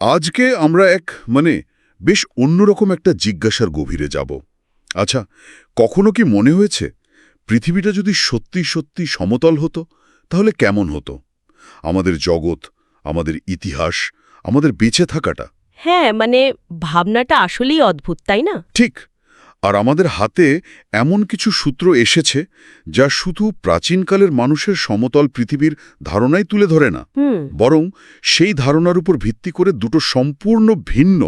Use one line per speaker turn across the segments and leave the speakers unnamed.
আজকে আমরা এক মানে বেশ অন্যরকম একটা জিজ্ঞাসার গভীরে যাব। আচ্ছা কখনো কি মনে হয়েছে পৃথিবীটা যদি সত্যি সত্যি সমতল হতো তাহলে কেমন হতো? আমাদের জগৎ আমাদের ইতিহাস আমাদের বেঁচে থাকাটা।
হ্যাঁ মানে ভাবনাটা আসলেই অদ্ভুত তাই না?
ঠিক। আর আমাদের হাতে এমন কিছু সূত্র এসেছে যা শুধু প্রাচীনকালের মানুষের সমতল পৃথিবীর ধারণাই তুলে ধরে না। বরং সেই ধারণার উপর ভিত্তি করে দুটো সম্পূর্ণ ভিন্ন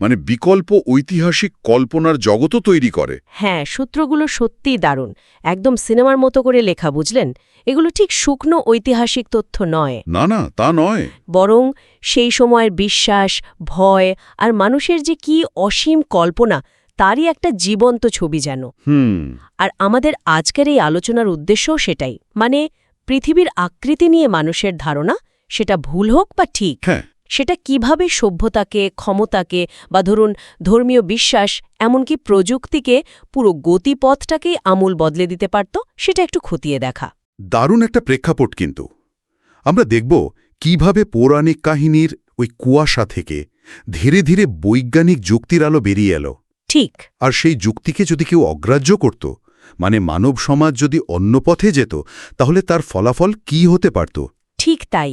মানে বিকল্প ঐতিহাসিক কল্পনার জগতও তৈরি করে।
হ্যাঁ সূত্রগুলো সত্যিই দারুণ। একদম সিনেমার মতো করে লেখা বুঝলেন? এগুলো ঠিক শুকনো ঐতিহাসিক তথ্য নয়।
না না তা নয়।
বরং সেই সময়ের বিশ্বাস ভয় আর মানুষের যে কি অসীম কল্পনা তারই একটা জীবন্ত ছবি যেন।
হুম।
আর আমাদের আজকের এই আলোচনার উদ্দেশ্যও সেটাই। মানে পৃথিবীর আকৃতি নিয়ে মানুষের ধারণা সেটা ভুল হোক বা ঠিক
হ্যাঁ।
সেটা কীভাবে সভ্যতাকে ক্ষমতাকে বা ধরুন ধর্মীয় বিশ্বাস এমনকি প্রযুক্তিকে পুরো গতিপথটাকেই আমূল বদলে দিতে পারত সেটা একটু খতিয়ে দেখা।
দারুণ একটা প্রেক্ষাপট কিন্তু। আমরা দেখব কীভাবে পৌরাণিক কাহিনীর ওই কুয়াশা থেকে ধীরে ধীরে বৈজ্ঞানিক যুক্তির আলো বেরিয়ে এলো।
ঠিক।
আর সেই যুক্তিকে যদি কেউ অগ্রাহ্য করত মানে মানব সমাজ যদি অন্য পথে যেত তাহলে তার ফলাফল কি হতে পারত?
ঠিক তাই।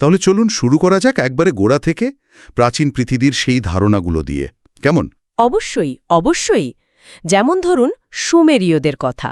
তাহলে চলুন শুরু করা যাক একবারে গোড়া থেকে প্রাচীন পৃথিবীর সেই ধারণাগুলো দিয়ে। কেমন?
অবশ্যই অবশ্যই। যেমন ধরুন সুমেরীয়দের কথা।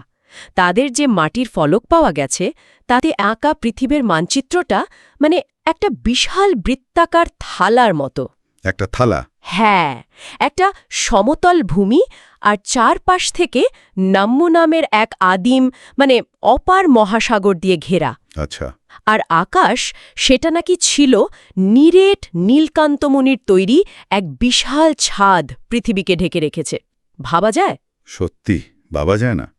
তাদের যে মাটির ফলক পাওয়া গেছে তাতে আঁকা পৃথিবীর মানচিত্রটা মানে একটা বিশাল বৃত্তাকার থালার মতো।
একটা থালা।
হ্যাঁ একটা সমতল ভূমি আর চারপাশ থেকে নাম্মু নামের এক আদিম মানে অপার মহাসাগর দিয়ে ঘেরা।
আচ্ছা।
আর আকাশ সেটা নাকি ছিল নিরেট নীলকান্তমণির তৈরি এক বিশাল ছাদ পৃথিবীকে ঢেকে রেখেছে। ভাবা যায়?
সত্যি বাবা যায় না।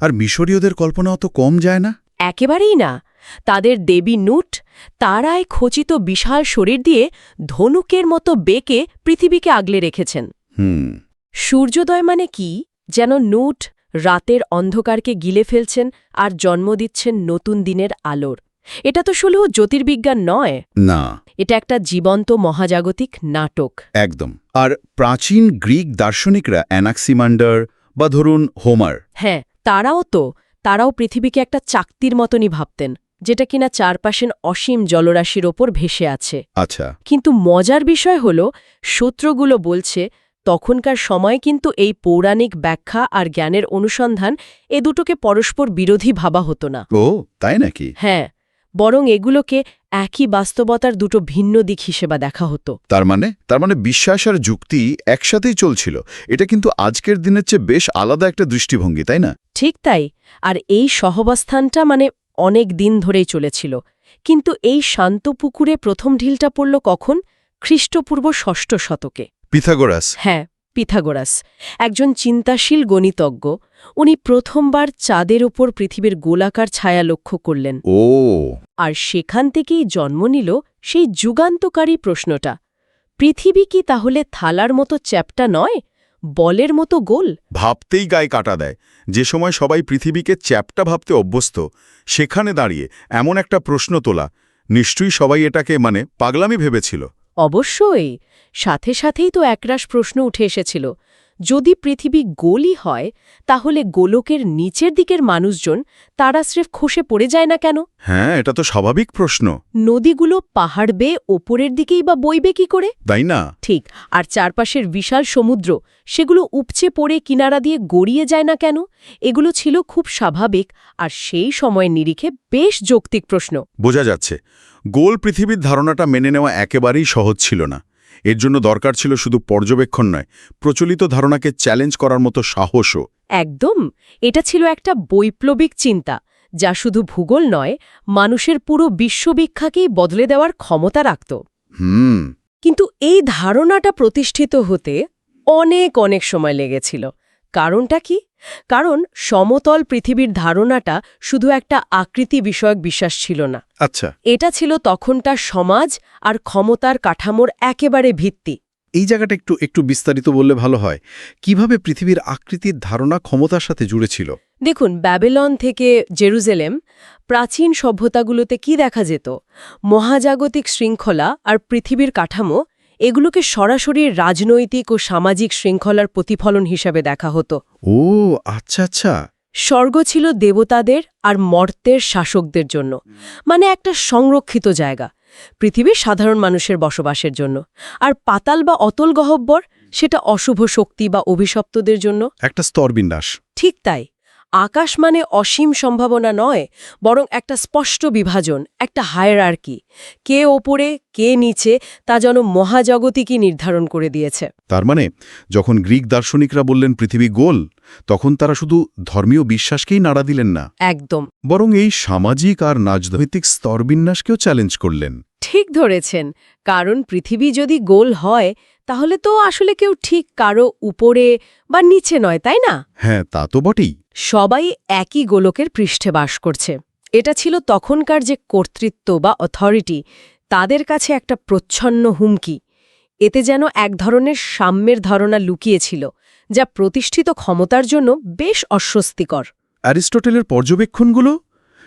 আর মিশরীয়দের কল্পনা অত কম যায় না?
একেবারেই না। তাদের দেবী নুট তারায় খচিত বিশাল শরীর দিয়ে ধনুকের মতো বেঁকে পৃথিবীকে আগলে রেখেছেন।
হুম।
সূর্যোদয় মানে কি? যেন নুট রাতের অন্ধকারকে গিলে ফেলছেন আর জন্ম দিচ্ছেন নতুন দিনের আলোর। এটা তো শুধু জ্যোতির্বিজ্ঞান নয়।
না।
এটা একটা জীবন্ত মহাজাগতিক নাটক।
একদম। আর প্রাচীন গ্রিক দার্শনিকরা অ্যানাক্সিমান্ডার বা ধরুন হোমার।
হ্যাঁ তারাও তো। তারাও পৃথিবীকে একটা চাকতির মতনই ভাবতেন। যেটা কিনা চারপাশের অসীম জলরাশির ওপর ভেসে আছে।
আচ্ছা।
কিন্তু মজার বিষয় হল সূত্রগুলো বলছে তখনকার সময় কিন্তু এই পৌরাণিক ব্যাখ্যা আর জ্ঞানের অনুসন্ধান এ দুটোকে পরস্পর বিরোধী ভাবা হতো না।
ও তাই নাকি?
হ্যাঁ বরং এগুলোকে একই বাস্তবতার দুটো ভিন্ন দিক হিসেবে দেখা হতো।
তার মানে? তার মানে বিশ্বাস আর যুক্তি একসাথেই চলছিল। এটা কিন্তু আজকের দিনের চেয়ে বেশ আলাদা একটা দৃষ্টিভঙ্গি তাই না?
ঠিক তাই। আর এই সহবাস্থানটা মানে অনেক দিন ধরেই চলেছিল। কিন্তু এই শান্ত পুকুরে প্রথম ঢিলটা পড়ল কখন? খ্রিস্টপূর্ব ষষ্ঠ শতকে।
পিথাগোরাস।
হ্যাঁ পিথাগোরাস। একজন চিন্তাশীল গণিতজ্ঞ উনি প্রথমবার চাঁদের ওপর পৃথিবীর গোলাকার ছায়া লক্ষ্য করলেন।
ও।
আর সেখান থেকেই জন্ম নিল সেই যুগান্তকারী প্রশ্নটা। পৃথিবী কি তাহলে থালার মতো চ্যাপ্টা নয়? বলের মতো গোল।
ভাবতেই গায়ে কাটা দেয়। যে সময় সবাই পৃথিবীকে চ্যাপটা ভাবতে অভ্যস্ত সেখানে দাঁড়িয়ে এমন একটা প্রশ্ন তোলা নিশ্চয়ই সবাই এটাকে মানে পাগলামি ভেবেছিল।
অবশ্যই। সাথে সাথেই তো একরাশ প্রশ্ন উঠে এসেছিল। যদি পৃথিবী গোলই হয় তাহলে গোলকের নিচের দিকের মানুষজন তারা স্রেফ খসে পড়ে যায় না কেন?
হ্যাঁ এটা তো স্বাভাবিক প্রশ্ন।
নদীগুলো পাহাড় বেয়ে ওপরের দিকেই বা বইবে কি করে?
তাই না?
ঠিক আর চারপাশের বিশাল সমুদ্র সেগুলো উপচে পড়ে কিনারা দিয়ে গড়িয়ে যায় না কেন? এগুলো ছিল খুব স্বাভাবিক আর সেই সময়ের নিরিখে বেশ যৌক্তিক প্রশ্ন।
বোঝা যাচ্ছে গোল পৃথিবীর ধারণাটা মেনে নেওয়া একেবারেই সহজ ছিল না। এর জন্য দরকার ছিল শুধু পর্যবেক্ষণ নয় প্রচলিত ধারণাকে চ্যালেঞ্জ করার মতো সাহসও।
একদম। এটা ছিল একটা বৈপ্লবিক চিন্তা যা শুধু ভূগোল নয় মানুষের পুরো বিশ্ববিখ্যাকেই বদলে দেওয়ার ক্ষমতা রাখত।
হুম।
কিন্তু এই ধারণাটা প্রতিষ্ঠিত হতে অনেক অনেক সময় লেগেছিল। কারণটা কি? কারণ সমতল পৃথিবীর ধারণাটা শুধু একটা আকৃতি বিষয়ক বিশ্বাস ছিল না।
আচ্ছা।
এটা ছিল তখনটার সমাজ আর ক্ষমতার কাঠামোর একেবারে ভিত্তি।
এই জায়গাটা একটু একটু বিস্তারিত বললে ভালো হয়। কীভাবে পৃথিবীর আকৃতির ধারণা ক্ষমতার সাথে জুড়ে ছিল?
দেখুন ব্যাবেলন থেকে জেরুজেলেম প্রাচীন সভ্যতাগুলোতে কি দেখা যেত? মহাজাগতিক শৃঙ্খলা আর পৃথিবীর কাঠামো এগুলোকে সরাসরি রাজনৈতিক ও সামাজিক শৃঙ্খলার প্রতিফলন হিসাবে দেখা হতো।
ও আচ্ছা আচ্ছা।
স্বর্গ ছিল দেবতাদের আর মর্তের শাসকদের জন্য মানে একটা সংরক্ষিত জায়গা পৃথিবীর সাধারণ মানুষের বসবাসের জন্য। আর পাতাল বা অতল গহব্বর সেটা অশুভ শক্তি বা অভিশপ্তদের জন্য।
একটা স্তরবিন্যাস।
ঠিক তাই। আকাশ মানে অসীম সম্ভাবনা নয় বরং একটা স্পষ্ট বিভাজন একটা হায়ারার্কি। কে ওপরে কে নিচে তা যেন মহাজগতিকই নির্ধারণ করে দিয়েছে।
তার মানে যখন গ্রিক দার্শনিকরা বললেন পৃথিবী গোল তখন তারা শুধু ধর্মীয় বিশ্বাসকেই নাড়া দিলেন না।
একদম।
বরং এই সামাজিক আর রাজনৈতিক স্তরবিন্যাসকেও চ্যালেঞ্জ করলেন।
ঠিক ধরেছেন। কারণ পৃথিবী যদি গোল হয় তাহলে তো আসলে কেউ ঠিক কারও উপরে বা নিচে নয় তাই না?
হ্যাঁ তা তো বটেই।
সবাই একই গোলকের পৃষ্ঠে বাস করছে। এটা ছিল তখনকার যে কর্তৃত্ব বা অথরিটি তাদের কাছে একটা প্রচ্ছন্ন হুমকি। এতে যেন এক ধরনের সাম্যের ধারণা লুকিয়েছিল যা প্রতিষ্ঠিত ক্ষমতার জন্য বেশ অস্বস্তিকর।
অ্যারিস্টটেলের পর্যবেক্ষণগুলো?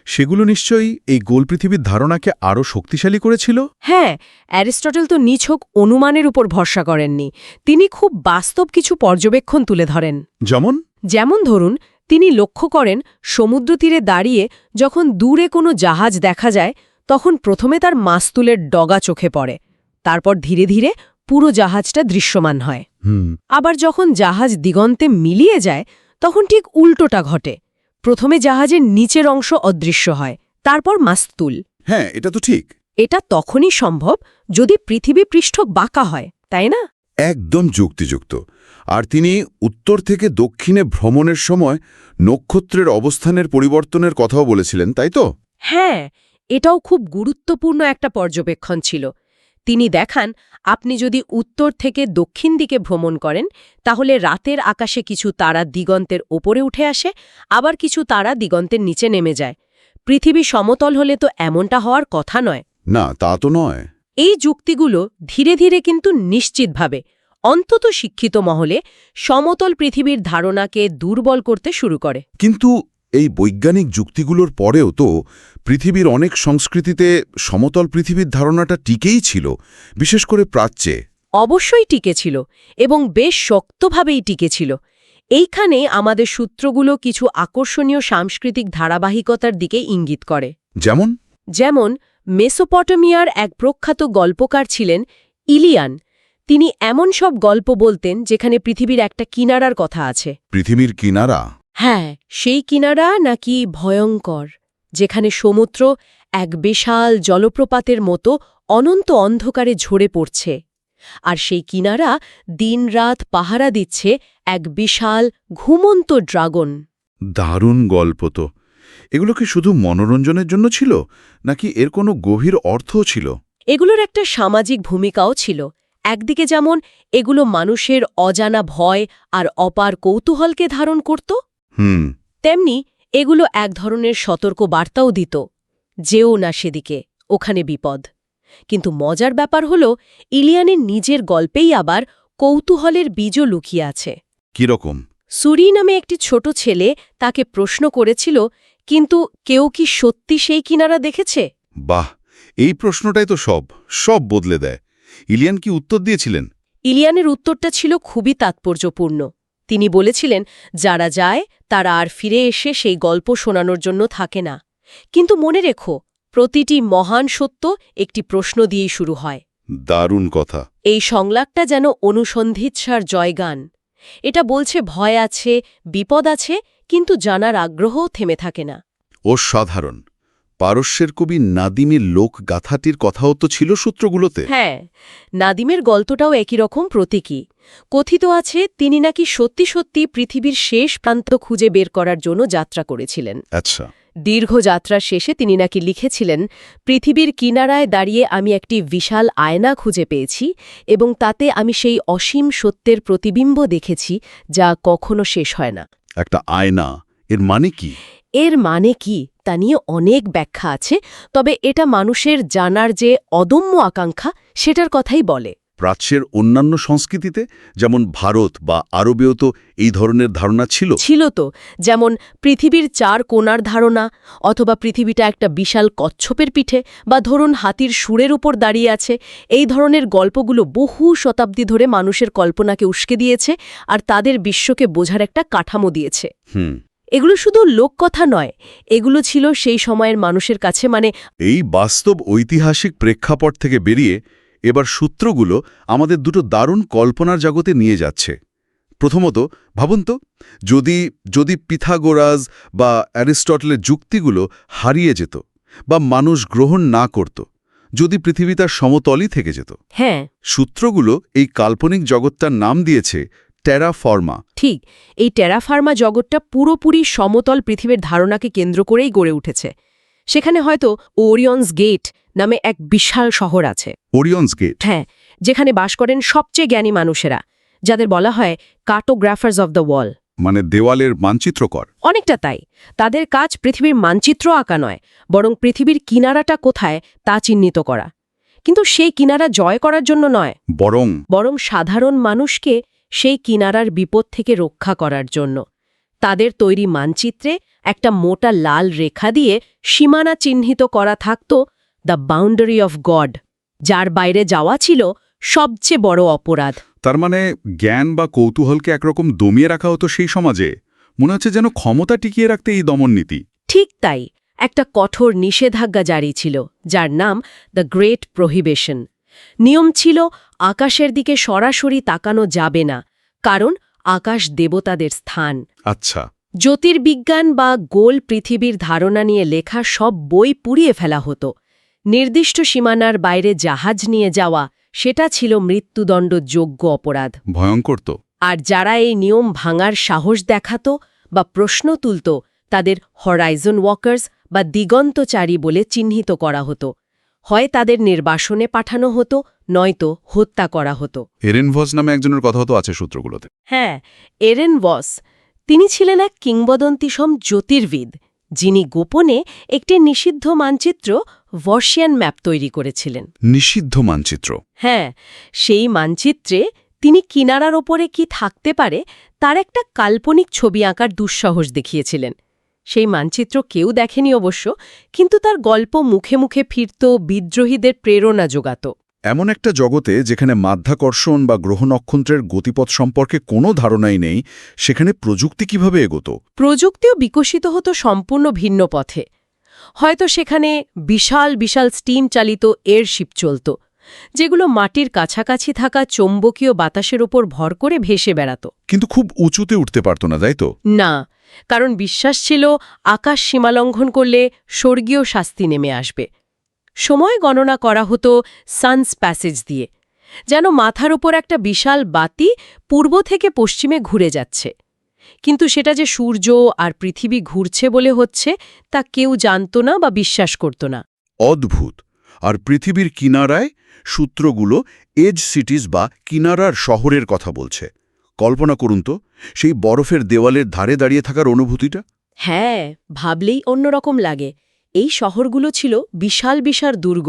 সেগুলো নিশ্চয়ই এই গোল পৃথিবীর ধারণাকে আরও শক্তিশালী করেছিল?
হ্যাঁ অ্যারিস্টটল তো নিছক অনুমানের উপর ভরসা করেননি। তিনি খুব বাস্তব কিছু পর্যবেক্ষণ তুলে ধরেন।
যেমন?
যেমন ধরুন তিনি লক্ষ্য করেন সমুদ্র তীরে দাঁড়িয়ে যখন দূরে কোনো জাহাজ দেখা যায় তখন প্রথমে তার মাস্তুলের ডগা চোখে পড়ে। তারপর ধীরে ধীরে পুরো জাহাজটা দৃশ্যমান হয়।
হুম।
আবার যখন জাহাজ দিগন্তে মিলিয়ে যায় তখন ঠিক উল্টোটা ঘটে। প্রথমে জাহাজের নিচের অংশ অদৃশ্য হয় তারপর মাস্তুল।
হ্যাঁ এটা তো ঠিক।
এটা তখনই সম্ভব যদি পৃথিবী পৃষ্ঠ বাঁকা হয় তাই না?
একদম যুক্তিযুক্ত। আর তিনি উত্তর থেকে দক্ষিণে ভ্রমণের সময় নক্ষত্রের অবস্থানের পরিবর্তনের কথাও বলেছিলেন তাই তো?
হ্যাঁ এটাও খুব গুরুত্বপূর্ণ একটা পর্যবেক্ষণ ছিল। তিনি দেখান আপনি যদি উত্তর থেকে দক্ষিণ দিকে ভ্রমণ করেন তাহলে রাতের আকাশে কিছু তারা দিগন্তের ওপরে উঠে আসে আবার কিছু তারা দিগন্তের নিচে নেমে যায়। পৃথিবী সমতল হলে তো এমনটা হওয়ার কথা নয়।
না তা তো নয়।
এই যুক্তিগুলো ধীরে ধীরে কিন্তু নিশ্চিতভাবে অন্তত শিক্ষিত মহলে সমতল পৃথিবীর ধারণাকে দুর্বল করতে শুরু করে।
কিন্তু এই বৈজ্ঞানিক যুক্তিগুলোর পরেও তো পৃথিবীর অনেক সংস্কৃতিতে সমতল পৃথিবীর ধারণাটা টিকেই ছিল বিশেষ করে প্রাচ্যে।
অবশ্যই টিকেছিল এবং বেশ শক্তভাবেই টিকেছিল এইখানে আমাদের সূত্রগুলো কিছু আকর্ষণীয় সাংস্কৃতিক ধারাবাহিকতার দিকে ইঙ্গিত করে।
যেমন?
যেমন মেসোপটেমিয়ার এক প্রখ্যাত গল্পকার ছিলেন ইলিয়ান তিনি এমন সব গল্প বলতেন যেখানে পৃথিবীর একটা কিনারার কথা আছে।
পৃথিবীর কিনারা?
হ্যাঁ সেই কিনারা নাকি ভয়ঙ্কর যেখানে সমুদ্র এক বিশাল জলপ্রপাতের মতো অনন্ত অন্ধকারে ঝরে পড়ছে। আর সেই কিনারা দিনরাত পাহারা দিচ্ছে এক বিশাল ঘুমন্ত ড্রাগন।
দারুণ গল্প তো। এগুলো কি শুধু মনোরঞ্জনের জন্য ছিল নাকি এর কোনো গভীর অর্থও ছিল?
এগুলোর একটা সামাজিক ভূমিকাও ছিল। একদিকে যেমন এগুলো মানুষের অজানা ভয় আর অপার কৌতূহলকে ধারণ করত
হুম।
তেমনি এগুলো এক ধরনের সতর্ক বার্তাও দিত যেও না সেদিকে ওখানে বিপদ। কিন্তু মজার ব্যাপার হল ইলিয়ানের নিজের গল্পেই আবার কৌতূহলের বীজও লুকিয়ে আছে।
কীরকম
সুরি নামে একটি ছোট ছেলে তাকে প্রশ্ন করেছিল কিন্তু কেউ কি সত্যি সেই কিনারা দেখেছে?
বাহ! এই প্রশ্নটাই তো সব সব বদলে দেয়। ইলিয়ান কি উত্তর দিয়েছিলেন?
ইলিয়ানের উত্তরটা ছিল খুবই তাৎপর্যপূর্ণ। তিনি বলেছিলেন যারা যায় তারা আর ফিরে এসে সেই গল্প শোনানোর জন্য থাকে না। কিন্তু মনে রেখো প্রতিটি মহান সত্য একটি প্রশ্ন দিয়েই শুরু হয়।
দারুণ কথা।
এই সংলাপটা যেন অনুসন্ধিৎসার জয়গান। এটা বলছে ভয় আছে বিপদ আছে কিন্তু জানার আগ্রহও থেমে থাকে না।
অসাধারণ। পারস্যের কবি নাদিমের লোক গাথাটির কথাও তো ছিল সূত্রগুলোতে।
হ্যাঁ নাদিমের গল্পটাও একই রকম প্রতীকী। কথিত আছে তিনি নাকি সত্যি সত্যি পৃথিবীর শেষ প্রান্ত খুঁজে বের করার জন্য যাত্রা করেছিলেন।
আচ্ছা।
দীর্ঘ যাত্রার শেষে তিনি নাকি লিখেছিলেন পৃথিবীর কিনারায় দাঁড়িয়ে আমি একটি বিশাল আয়না খুঁজে পেয়েছি এবং তাতে আমি সেই অসীম সত্যের প্রতিবিম্ব দেখেছি যা কখনো শেষ হয় না।
একটা আয়না এর মানে কি?
এর মানে কি? তা নিয়ে অনেক ব্যাখ্যা আছে তবে এটা মানুষের জানার যে অদম্য আকাঙ্ক্ষা সেটার কথাই বলে।
প্রাচ্যের অন্যান্য সংস্কৃতিতে যেমন ভারত বা আরবেও তো এই ধরনের ধারণা ছিল।
ছিল তো যেমন পৃথিবীর চার কোণার ধারণা অথবা পৃথিবীটা একটা বিশাল কচ্ছপের পিঠে বা ধরুন হাতির সুরের উপর দাঁড়িয়ে আছে এই ধরনের গল্পগুলো বহু শতাব্দী ধরে মানুষের কল্পনাকে উস্কে দিয়েছে আর তাদের বিশ্বকে বোঝার একটা কাঠামো দিয়েছে।
হুম।
এগুলো শুধু লোককথা নয় এগুলো ছিল সেই সময়ের মানুষের কাছে মানে
এই বাস্তব ঐতিহাসিক প্রেক্ষাপট থেকে বেরিয়ে এবার সূত্রগুলো আমাদের দুটো দারুণ কল্পনার জগতে নিয়ে যাচ্ছে। প্রথমত ভাবুন তো যদি যদি পিথাগোরাস বা অ্যারিস্টটলের যুক্তিগুলো হারিয়ে যেত বা মানুষ গ্রহণ না করত যদি পৃথিবী তার সমতলই থেকে যেত।
হ্যাঁ।
সূত্রগুলো এই কাল্পনিক জগৎটার নাম দিয়েছে টেরাফর্মা।
ঠিক এই টেরাফার্মা জগৎটা পুরোপুরি সমতল পৃথিবীর ধারণাকে কেন্দ্র করেই গড়ে উঠেছে। সেখানে হয়তো ওরিয়ন্স গেট নামে এক বিশাল শহর আছে।
Orion's gate?
হ্যাঁ যেখানে বাস করেন সবচেয়ে জ্ঞানী মানুষেরা যাদের বলা হয় কার্টোগ্রাফার্স অব দ্য ওয়াল।
মানে দেওয়ালের মানচিত্রকর?
অনেকটা তাই। তাদের কাজ পৃথিবীর মানচিত্র আঁকা নয় বরং পৃথিবীর কিনারাটা কোথায় তা চিহ্নিত করা। কিন্তু সেই কিনারা জয় করার জন্য নয়।
বরং
বরং সাধারণ মানুষকে সেই কিনারার বিপদ থেকে রক্ষা করার জন্য। তাদের তৈরি মানচিত্রে একটা মোটা লাল রেখা দিয়ে সীমানা চিহ্নিত করা থাকত দ্য বাউন্ডারি অফ গড যার বাইরে যাওয়া ছিল সবচেয়ে বড় অপরাধ।
তার মানে জ্ঞান বা কৌতূহলকে একরকম দমিয়ে রাখা হতো সেই সমাজে। মনে হচ্ছে যেন ক্ষমতা টিকিয়ে রাখতে এই দমননীতি
ঠিক তাই একটা কঠোর নিষেধাজ্ঞা জারি ছিল যার নাম দ্য গ্রেট প্রহিবেশন নিয়ম ছিল আকাশের দিকে সরাসরি তাকানো যাবে না কারণ আকাশ দেবতাদের স্থান।
আচ্ছা।
জ্যোতির্বিজ্ঞান বা গোল পৃথিবীর ধারণা নিয়ে লেখা সব বই পুড়িয়ে ফেলা হতো। নির্দিষ্ট সীমানার বাইরে জাহাজ নিয়ে যাওয়া সেটা ছিল মৃত্যুদণ্ডযোগ্য অপরাধ।
ভয়ঙ্কর তো।
আর যারা এই নিয়ম ভাঙার সাহস দেখাত বা প্রশ্ন তুলত তাদের হরাইজন ওয়াকার্স বা দিগন্তচারী বলে চিহ্নিত করা হতো। হয় তাদের নির্বাসনে পাঠানো হতো নয়তো হত্যা করা হতো।
এরেনভস নামে একজনের কথা হতো আছে সূত্রগুলোতে।
হ্যাঁ এরেন ওয়স তিনি ছিলেন এক কিংবদন্তিসম জ্যোতির্বিদ যিনি গোপনে একটি নিষিদ্ধ মানচিত্র ভর্সিয়ান ম্যাপ তৈরি করেছিলেন।
নিষিদ্ধ মানচিত্র?
হ্যাঁ সেই মানচিত্রে তিনি কিনারার ওপরে কি থাকতে পারে তার একটা কাল্পনিক ছবি আঁকার দুঃসাহস দেখিয়েছিলেন। সেই মানচিত্র কেউ দেখেনি অবশ্য কিন্তু তার গল্প মুখে মুখে ফিরত বিদ্রোহীদের প্রেরণা যোগাত।
এমন একটা জগতে যেখানে মাধ্যাকর্ষণ বা গ্রহ নক্ষত্রের গতিপথ সম্পর্কে কোনো ধারণাই নেই সেখানে প্রযুক্তি কীভাবে এগোত?
প্রযুক্তিও বিকশিত হতো সম্পূর্ণ ভিন্ন পথে। হয়তো সেখানে বিশাল বিশাল স্টিম চালিত এয়ারশিপ চলত যেগুলো মাটির কাছাকাছি থাকা চৌম্বকীয় বাতাসের ওপর ভর করে ভেসে বেড়াত।
কিন্তু খুব উঁচুতে উঠতে পারত না তাই তো?
না কারণ বিশ্বাস ছিল আকাশ সীমালঙ্ঘন করলে স্বর্গীয় শাস্তি নেমে আসবে। সময় গণনা করা হতো সানস প্যাসেজ দিয়ে, যেন মাথার ওপর একটা বিশাল বাতি পূর্ব থেকে পশ্চিমে ঘুরে যাচ্ছে। কিন্তু সেটা যে সূর্য আর পৃথিবী ঘুরছে বলে হচ্ছে, তা কেউ জানত না বা বিশ্বাস করত না।
অদ্ভুত! আর পৃথিবীর কিনারায় সূত্রগুলো এজ সিটিজ বা কিনারার শহরের কথা বলছে। কল্পনা করুন তো সেই বরফের দেওয়ালের ধারে দাঁড়িয়ে থাকার অনুভূতিটা?
হ্যাঁ ভাবলেই অন্যরকম লাগে। এই শহরগুলো ছিল বিশাল বিশাল দুর্গ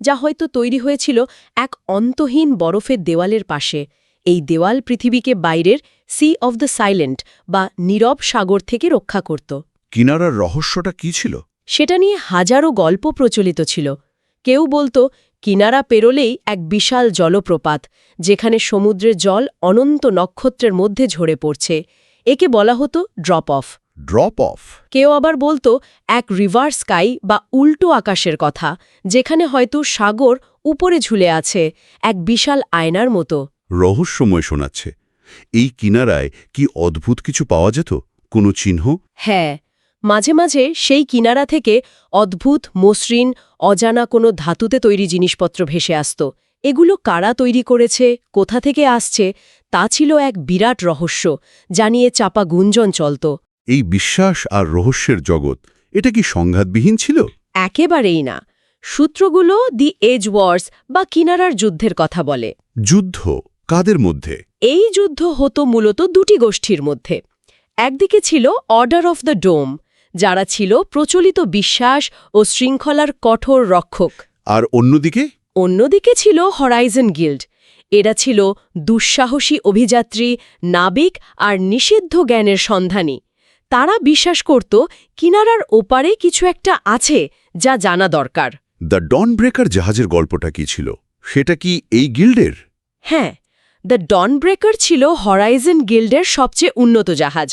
যা হয়তো তৈরি হয়েছিল এক অন্তহীন বরফের দেওয়ালের পাশে। এই দেওয়াল পৃথিবীকে বাইরের সি অব দ্য সাইলেন্ট বা নীরব সাগর থেকে রক্ষা করত।
কিনারার রহস্যটা কি ছিল?
সেটা নিয়ে হাজারো গল্প প্রচলিত ছিল। কেউ বলতো কিনারা পেরোলেই এক বিশাল জলপ্রপাত যেখানে সমুদ্রের জল অনন্ত নক্ষত্রের মধ্যে ঝরে পড়ছে। একে বলা হতো ড্রপ অফ
ড্রপ অফ
কেউ আবার বলতো এক রিভার স্কাই বা উল্টো আকাশের কথা যেখানে হয়তো সাগর উপরে ঝুলে আছে এক বিশাল আয়নার মতো।
রহস্যময় শোনাচ্ছে। এই কিনারায় কি অদ্ভুত কিছু পাওয়া যেত? কোনো চিহ্ন?
হ্যাঁ মাঝে মাঝে সেই কিনারা থেকে অদ্ভুত মসৃণ অজানা কোনো ধাতুতে তৈরি জিনিসপত্র ভেসে আসত। এগুলো কারা তৈরি করেছে কোথা থেকে আসছে তা ছিল এক বিরাট রহস্য জানিয়ে চাপা গুঞ্জন চলত।
এই বিশ্বাস আর রহস্যের জগৎ এটা কি সংঘাতবিহীন ছিল?
একেবারেই না। সূত্রগুলো দি এজ ওয়ার্স বা কিনারার যুদ্ধের কথা বলে।
যুদ্ধ কাদের মধ্যে?
এই যুদ্ধ হতো মূলত দুটি গোষ্ঠীর মধ্যে। একদিকে ছিল অর্ডার অফ দ্য ডোম যারা ছিল প্রচলিত বিশ্বাস ও শৃঙ্খলার কঠোর রক্ষক।
আর অন্যদিকে?
অন্যদিকে ছিল হরাইজন গিল্ড এরা ছিল দুঃসাহসী অভিযাত্রী নাবিক আর নিষিদ্ধ জ্ঞানের সন্ধানী। তারা বিশ্বাস করত কিনারার ওপারে কিছু একটা আছে যা জানা দরকার।
দ্য ডন ব্রেকার জাহাজের গল্পটা কি ছিল? সেটা কি এই গিল্ডের?
হ্যাঁ দ্য ডন ব্রেকার ছিল হরাইজেন গিল্ডের সবচেয়ে উন্নত জাহাজ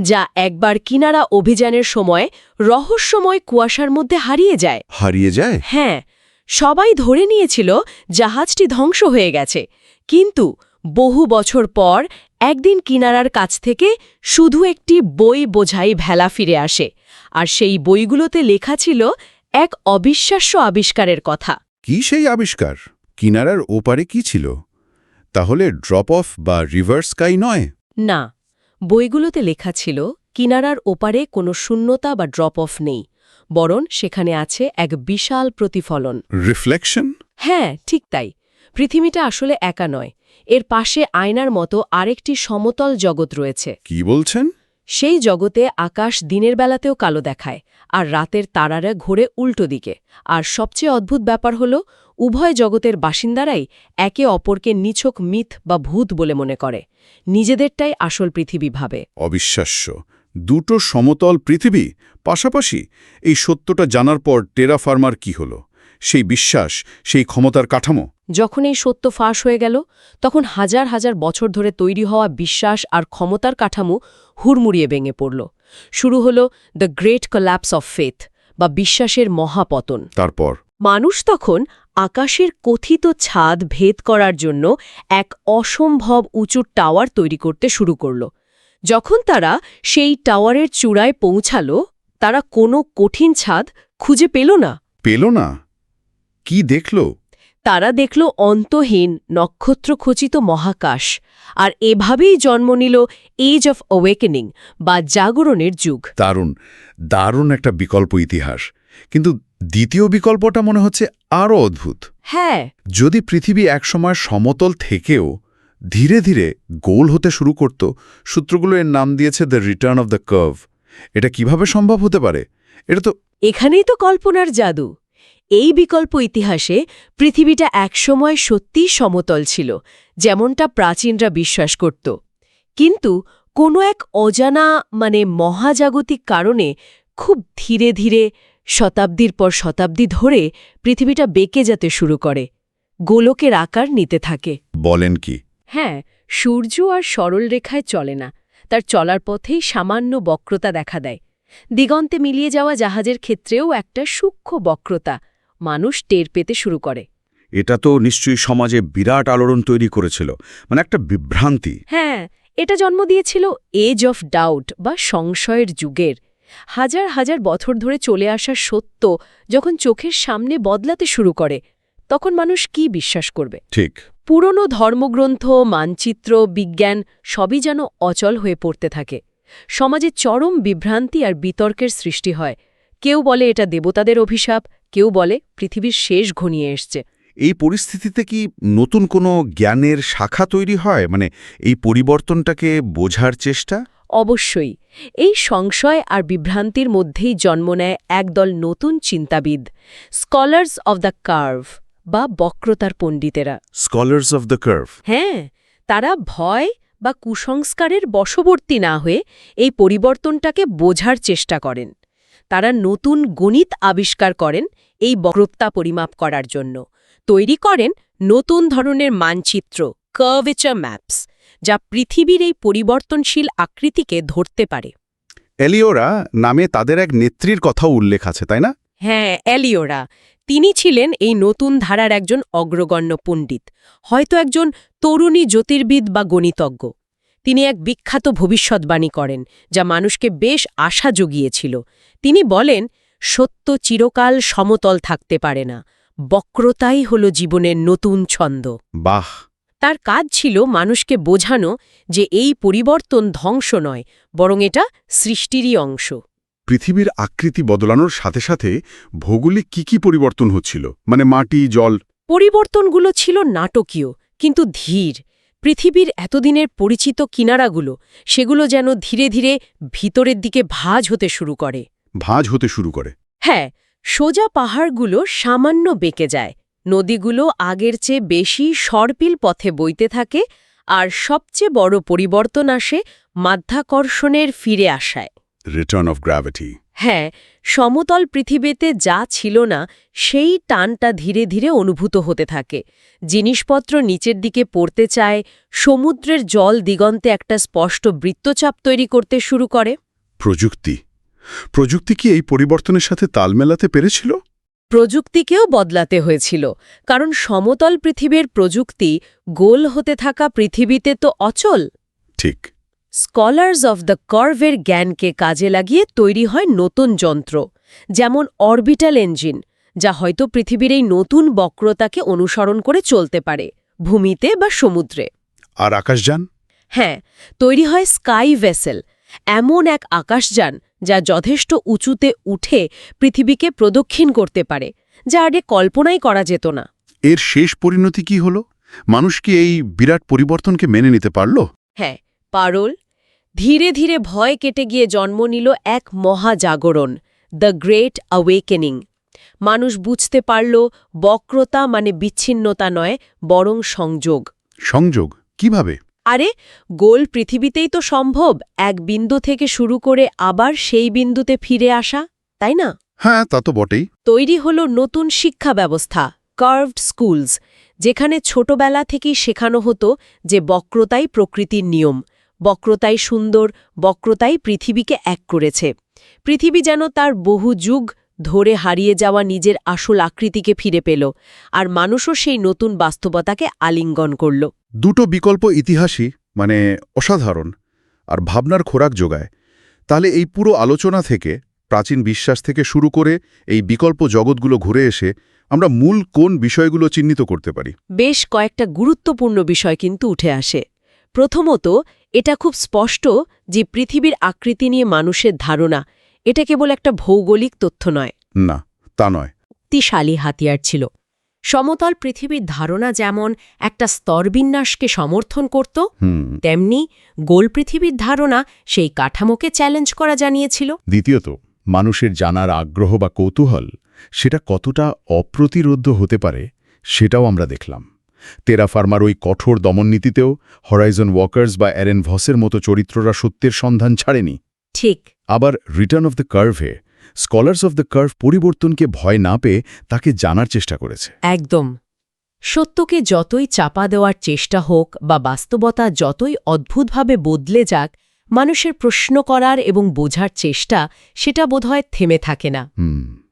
যা একবার কিনারা অভিযানের সময় রহস্যময় কুয়াশার মধ্যে হারিয়ে যায়।
হারিয়ে যায়?
হ্যাঁ সবাই ধরে নিয়েছিল জাহাজটি ধ্বংস হয়ে গেছে কিন্তু বহু বছর পর একদিন কিনারার কাছ থেকে শুধু একটি বই বোঝাই ভেলা ফিরে আসে আর সেই বইগুলোতে লেখা ছিল এক অবিশ্বাস্য আবিষ্কারের কথা।
কি সেই আবিষ্কার? কিনারার ওপারে কি ছিল? তাহলে ড্রপ অফ বা রিভার্স স্কাই নয়?
না বইগুলোতে লেখা ছিল কিনারার ওপারে কোনো শূন্যতা বা ড্রপ অফ নেই বরং সেখানে আছে এক বিশাল প্রতিফলন।
রিফ্লেকশন
হ্যাঁ ঠিক তাই। পৃথিবীটা আসলে একা নয় এর পাশে আয়নার মতো আরেকটি সমতল জগৎ রয়েছে।
কি বলছেন?
সেই জগতে আকাশ দিনের বেলাতেও কালো দেখায় আর রাতের তারারা ঘোরে উল্টো দিকে আর সবচেয়ে অদ্ভুত ব্যাপার হল উভয় জগতের বাসিন্দারাই একে অপরকে নিছক মিথ বা ভূত বলে মনে করে। নিজেদেরটাই আসল পৃথিবী ভাবে।
অবিশ্বাস্য। দুটো সমতল পৃথিবী? পাশাপাশি এই সত্যটা জানার পর টেরা ফার্মার কি হল? সেই বিশ্বাস সেই ক্ষমতার কাঠামো?
যখন এই সত্য ফাঁস হয়ে গেল তখন হাজার হাজার বছর ধরে তৈরি হওয়া বিশ্বাস আর ক্ষমতার কাঠামো হুড়মুড়িয়ে ভেঙে পড়ল। শুরু হল the great collapse of faith বা বিশ্বাসের মহাপতন।
তারপর?
মানুষ তখন আকাশের কথিত ছাদ ভেদ করার জন্য এক অসম্ভব উঁচু টাওয়ার তৈরি করতে শুরু করল। যখন তারা সেই টাওয়ারের চূড়ায় পৌঁছাল তারা কোনো কঠিন ছাদ খুঁজে পেল না।
পেল না? কি দেখল?
তারা দেখল অন্তহীন নক্ষত্রখচিত মহাকাশ আর এভাবেই জন্ম নিল এজ অফ অওয়েকেনিং বা জাগরণের যুগ।
দারুণ দারুণ একটা বিকল্প ইতিহাস। কিন্তু দ্বিতীয় বিকল্পটা মনে হচ্ছে আরও অদ্ভুত।
হ্যাঁ।
যদি পৃথিবী একসময় সমতল থেকেও ধীরে ধীরে গোল হতে শুরু করত সূত্রগুলো এর নাম দিয়েছে the return of the curve এটা কীভাবে সম্ভব হতে পারে? এটা তো
এখানেই তো কল্পনার জাদু। এই বিকল্প ইতিহাসে পৃথিবীটা একসময় সত্যিই সমতল ছিল যেমনটা প্রাচীনরা বিশ্বাস করত। কিন্তু কোনো এক অজানা মানে মহাজাগতিক কারণে খুব ধীরে ধীরে শতাব্দীর পর শতাব্দী ধরে পৃথিবীটা বেঁকে যেতে শুরু করে গোলকের আকার নিতে থাকে।
বলেন কি?
হ্যাঁ সূর্য আর সরল রেখায় চলে না তার চলার পথেই সামান্য বক্রতা দেখা দেয়। দিগন্তে মিলিয়ে যাওয়া জাহাজের ক্ষেত্রেও একটা সূক্ষ্ম বক্রতা মানুষ টের পেতে শুরু করে।
এটা তো নিশ্চয়ই সমাজে বিরাট আলোড়ন তৈরি করেছিল মানে একটা বিভ্রান্তি।
হ্যাঁ এটা জন্ম দিয়েছিল এজ অফ ডাউট বা সংশয়ের যুগের। হাজার হাজার বছর ধরে চলে আসা সত্য যখন চোখের সামনে বদলাতে শুরু করে তখন মানুষ কি বিশ্বাস করবে?
ঠিক।
পুরনো ধর্মগ্রন্থ মানচিত্র বিজ্ঞান সবই যেন অচল হয়ে পড়তে থাকে। সমাজে চরম বিভ্রান্তি আর বিতর্কের সৃষ্টি হয়। কেউ বলে এটা দেবতাদের অভিশাপ কেউ বলে পৃথিবীর শেষ ঘনিয়ে এসছে।
এই পরিস্থিতিতে কি নতুন কোনো জ্ঞানের শাখা তৈরি হয়? মানে এই পরিবর্তনটাকে বোঝার চেষ্টা?
অবশ্যই। এই সংশয় আর বিভ্রান্তির মধ্যেই জন্ম নেয় একদল নতুন চিন্তাবিদ স্কলার্স অব দ্য কার্ভ বা বক্রতার পণ্ডিতেরা।
Scholars of the curve.
হ্যাঁ তারা ভয় বা কুসংস্কারের বশবর্তী না হয়ে এই পরিবর্তনটাকে বোঝার চেষ্টা করেন। তারা নতুন গণিত আবিষ্কার করেন এই বক্রতা পরিমাপ করার জন্য। তৈরি করেন নতুন ধরনের মানচিত্র কার্ভেচার ম্যাপস যা পৃথিবীর এই পরিবর্তনশীল আকৃতিকে ধরতে পারে।
এলিওরা নামে তাদের এক নেত্রীর কথাও উল্লেখ আছে তাই না?
হ্যাঁ এলিওরা। তিনি ছিলেন এই নতুন ধারার একজন অগ্রগণ্য পণ্ডিত হয়তো একজন তরুণী জ্যোতির্বিদ বা গণিতজ্ঞ। তিনি এক বিখ্যাত ভবিষ্যৎবাণী করেন যা মানুষকে বেশ আশা জুগিয়েছিল। তিনি বলেন সত্য চিরকাল সমতল থাকতে পারে না বক্রতাই হল জীবনের নতুন ছন্দ।
বাহ!
তার কাজ ছিল মানুষকে বোঝানো যে এই পরিবর্তন ধ্বংস নয় বরং এটা সৃষ্টিরই অংশ।
পৃথিবীর আকৃতি বদলানোর সাথে সাথে ভৌগোলিক কি কি পরিবর্তন হচ্ছিল? মানে মাটি জল।
পরিবর্তনগুলো ছিল নাটকীয় কিন্তু ধীর। পৃথিবীর এতদিনের পরিচিত কিনারাগুলো সেগুলো যেন ধীরে ধীরে ভিতরের দিকে ভাঁজ হতে শুরু করে।
ভাঁজ হতে শুরু করে।
হ্যাঁ সোজা পাহাড়গুলো সামান্য বেঁকে যায় নদীগুলো আগের চেয়ে বেশি সরপিল পথে বইতে থাকে আর সবচেয়ে বড় পরিবর্তন আসে মাধ্যাকর্ষণের ফিরে আসায়।
রিটার্ন অফ গ্র্যাভিটি
হ্যাঁ সমতল পৃথিবীতে যা ছিল না সেই টানটা ধীরে ধীরে অনুভূত হতে থাকে। জিনিসপত্র নিচের দিকে পড়তে চায় সমুদ্রের জল দিগন্তে একটা স্পষ্ট বৃত্তচাপ তৈরি করতে শুরু করে।
প্রযুক্তি। প্রযুক্তি কি এই পরিবর্তনের সাথে তাল মেলাতে পেরেছিল?
প্রযুক্তিকেও বদলাতে হয়েছিল। কারণ সমতল পৃথিবীর প্রযুক্তি গোল হতে থাকা পৃথিবীতে তো অচল।
ঠিক।
স্কলার্স অফ দ্য কর্ভের জ্ঞানকে কাজে লাগিয়ে তৈরি হয় নতুন যন্ত্র যেমন অরবিটাল ইঞ্জিন যা হয়তো পৃথিবীর এই নতুন বক্রতাকে অনুসরণ করে চলতে পারে ভূমিতে বা সমুদ্রে।
আর আকাশযান?
হ্যাঁ তৈরি হয় স্কাই ভেসেল এমন এক আকাশযান যা যথেষ্ট উঁচুতে উঠে পৃথিবীকে প্রদক্ষিণ করতে পারে যা আগে কল্পনাই করা যেত না।
এর শেষ পরিণতি কি হল? মানুষ কি এই বিরাট পরিবর্তনকে মেনে নিতে পারল?
হ্যাঁ পারল। ধীরে ধীরে ভয় কেটে গিয়ে জন্ম নিল এক মহাজাগরণ দ্য গ্রেট অ্যাওয়েকেনিং মানুষ বুঝতে পারল বক্রতা মানে বিচ্ছিন্নতা নয় বরং সংযোগ।
সংযোগ? কীভাবে?
আরে গোল পৃথিবীতেই তো সম্ভব এক বিন্দু থেকে শুরু করে আবার সেই বিন্দুতে ফিরে আসা তাই না?
হ্যাঁ তা তো বটেই।
তৈরি হল নতুন শিক্ষা ব্যবস্থা কার্ভড স্কুলস যেখানে ছোটবেলা থেকেই শেখানো হতো যে বক্রতাই প্রকৃতির নিয়ম বক্রতাই সুন্দর বক্রতাই পৃথিবীকে এক করেছে। পৃথিবী যেন তার বহু যুগ ধরে হারিয়ে যাওয়া নিজের আসল আকৃতিকে ফিরে পেল আর মানুষও সেই নতুন বাস্তবতাকে আলিঙ্গন করল।
দুটো বিকল্প ইতিহাসই মানে অসাধারণ আর ভাবনার খোরাক যোগায়। তাহলে এই পুরো আলোচনা থেকে প্রাচীন বিশ্বাস থেকে শুরু করে এই বিকল্প জগৎগুলো ঘুরে এসে আমরা মূল কোন বিষয়গুলো চিহ্নিত করতে পারি?
বেশ কয়েকটা গুরুত্বপূর্ণ বিষয় কিন্তু উঠে আসে। প্রথমত এটা খুব স্পষ্ট যে পৃথিবীর আকৃতি নিয়ে মানুষের ধারণা এটা কেবল একটা ভৌগোলিক তথ্য নয়।
না তা নয়।
শক্তিশালী হাতিয়ার ছিল। সমতল পৃথিবীর ধারণা যেমন একটা স্তরবিন্যাসকে সমর্থন করত তেমনি গোল পৃথিবীর ধারণা সেই কাঠামোকে চ্যালেঞ্জ করা জানিয়েছিল।
দ্বিতীয়ত মানুষের জানার আগ্রহ বা কৌতূহল সেটা কতটা অপ্রতিরোধ্য হতে পারে সেটাও আমরা দেখলাম। তেরা ফার্মার ওই কঠোর দমননীতিতেও হরাইজন ওয়াকার্স বা অ্যারেন ভসের মতো চরিত্ররা সত্যের সন্ধান ছাড়েনি।
ঠিক।
আবার রিটার্ন অফ দ্য কার্ভে স্কলার্স অফ দ্য কার্ভ পরিবর্তনকে ভয় না পেয়ে তাকে জানার চেষ্টা করেছে।
একদম। সত্যকে যতই চাপা দেওয়ার চেষ্টা হোক বা বাস্তবতা যতই অদ্ভুতভাবে বদলে যাক মানুষের প্রশ্ন করার এবং বোঝার চেষ্টা সেটা বোধহয় থেমে থাকে না।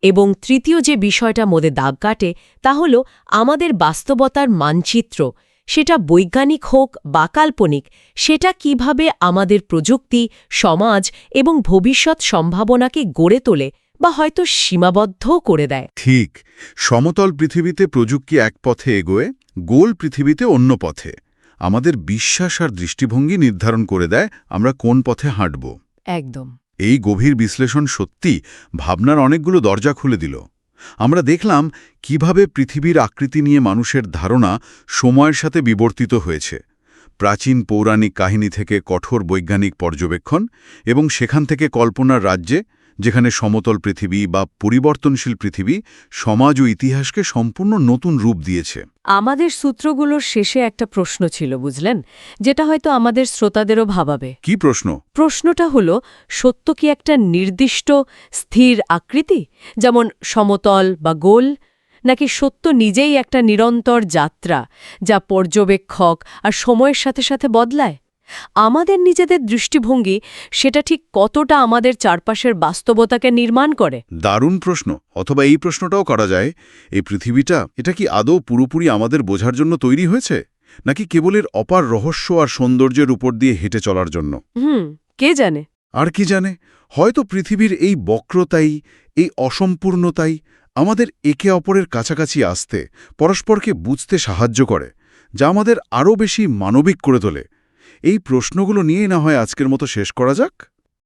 এবং তৃতীয় যে বিষয়টা মোদে দাগ কাটে তা হল আমাদের বাস্তবতার মানচিত্র সেটা বৈজ্ঞানিক হোক বা কাল্পনিক সেটা কীভাবে আমাদের প্রযুক্তি সমাজ এবং ভবিষ্যৎ সম্ভাবনাকে গড়ে তোলে বা হয়তো সীমাবদ্ধও করে দেয়।
ঠিক সমতল পৃথিবীতে প্রযুক্তি এক পথে এগোয় গোল পৃথিবীতে অন্য পথে। আমাদের বিশ্বাস আর দৃষ্টিভঙ্গি নির্ধারণ করে দেয় আমরা কোন পথে হাঁটব।
একদম।
এই গভীর বিশ্লেষণ সত্যি ভাবনার অনেকগুলো দরজা খুলে দিল। আমরা দেখলাম কীভাবে পৃথিবীর আকৃতি নিয়ে মানুষের ধারণা সময়ের সাথে বিবর্তিত হয়েছে। প্রাচীন পৌরাণিক কাহিনী থেকে কঠোর বৈজ্ঞানিক পর্যবেক্ষণ এবং সেখান থেকে কল্পনার রাজ্যে যেখানে সমতল পৃথিবী বা পরিবর্তনশীল পৃথিবী সমাজ ও ইতিহাসকে সম্পূর্ণ নতুন রূপ দিয়েছে।
আমাদের সূত্রগুলোর শেষে একটা প্রশ্ন ছিল বুঝলেন? যেটা হয়তো আমাদের শ্রোতাদেরও ভাবাবে।
কি প্রশ্ন?
প্রশ্নটা হলো সত্য কি একটা নির্দিষ্ট স্থির আকৃতি? যেমন সমতল বা গোল? নাকি সত্য নিজেই একটা নিরন্তর যাত্রা যা পর্যবেক্ষক আর সময়ের সাথে সাথে বদলায়? আমাদের নিজেদের দৃষ্টিভঙ্গি সেটা ঠিক কতটা আমাদের চারপাশের বাস্তবতাকে নির্মাণ করে?
দারুণ প্রশ্ন। অথবা এই প্রশ্নটাও করা যায় এই পৃথিবীটা এটা কি আদৌ পুরোপুরি আমাদের বোঝার জন্য তৈরি হয়েছে? নাকি কেবলের অপার রহস্য আর সৌন্দর্যের উপর দিয়ে হেঁটে চলার জন্য?
হুম কে জানে?
আর কি জানে? হয়তো পৃথিবীর এই বক্রতাই এই অসম্পূর্ণতাই আমাদের একে অপরের কাছাকাছি আসতে পরস্পরকে বুঝতে সাহায্য করে যা আমাদের আরও বেশি মানবিক করে তোলে। এই প্রশ্নগুলো নিয়েই না হয় আজকের মতো শেষ করা যাক?